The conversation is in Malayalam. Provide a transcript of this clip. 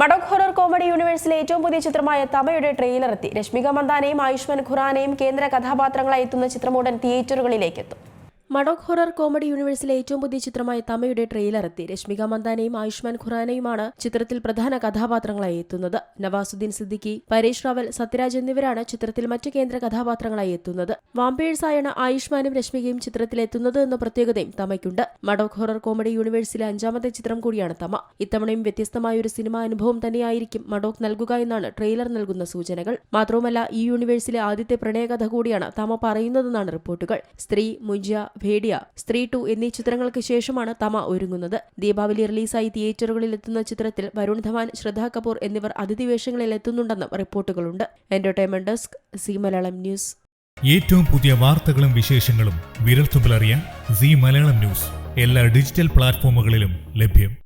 മഡോക് ഹൊറർ കോമഡി യൂണിവേഴ്സിലെ ഏറ്റവും പുതിയ ചിത്രമായ തമയുടെ ട്രെയിലർ എത്തി. രശ്മിക മന്ദാനയും ആയുഷ്മാൻ ഖുറാനയും കേന്ദ്ര കഥാപാത്രങ്ങളായി എത്തുന്ന ചിത്രമുടൻ തിയേറ്ററുകളിലേക്ക് എത്തും മഡോക് ഹൊറർ കോമഡി യൂണിവേഴ്സിലെ ഏറ്റവും പുതിയ ചിത്രമായ തമയുടെ ട്രെയിലർ എത്തി രശ്മിക മന്ദാനയും ആയുഷ്മാൻ ഖുറാനയുമാണ് ചിത്രത്തിൽ പ്രധാന കഥാപാത്രങ്ങളായി എത്തുന്നത്. നവാസുദ്ദീൻ സിദ്ദിഖി പരേഷ് റാവൽ സത്യരാജ് എന്നിവരാണ് ചിത്രത്തിൽ മറ്റ് കേന്ദ്ര കഥാപാത്രങ്ങളായി എത്തുന്നത്. വാമ്പേഴ്സായാണ് ആയുഷ്മാനും രശ്മികയും ചിത്രത്തിൽ എത്തുന്നത് എന്ന പ്രത്യേകതയും തമയ്ക്കുണ്ട്. മഡോക് ഹൊറർ കോമഡി യൂണിവേഴ്സിലെ അഞ്ചാമത്തെ ചിത്രം കൂടിയാണ് തമ. ഇത്തവണയും വ്യത്യസ്തമായ ഒരു സിനിമാ അനുഭവം തന്നെയായിരിക്കും മഡോക് നൽകുക എന്നാണ് ട്രെയിലർ നൽകുന്ന സൂചനകൾ. മാത്രവുമല്ല ഈ യൂണിവേഴ്സിലെ ആദ്യത്തെ പ്രണയകഥ കൂടിയാണ് തമ പറയുന്നതെന്നാണ് റിപ്പോർട്ടുകൾ. സ്ത്രീ മുഞ്ച ഭേഡിയ സ്ത്രീ ടു എന്നീ ചിത്രങ്ങൾക്ക് ശേഷമാണ് തമ ഒരുങ്ങുന്നത്. ദീപാവലി റിലീസായി തിയേറ്ററുകളിൽ എത്തുന്ന ചിത്രത്തിൽ വരുൺ ധവാൻ ശ്രദ്ധ കപൂർ എന്നിവർ അതിഥി വേഷങ്ങളിൽ എത്തുന്നുണ്ടെന്നും റിപ്പോർട്ടുകളുണ്ട്. Entertainment desk Zee Malayalam news. ഏറ്റവും പുതിയ വാർത്തകളും വിശേഷങ്ങളും വിരൽത്തുമ്പിലറിയാൻ സി മലയാളം ന്യൂസ്. എല്ലാ ഡിജിറ്റൽ പ്ലാറ്റ്ഫോമുകളിലും ലഭ്യം.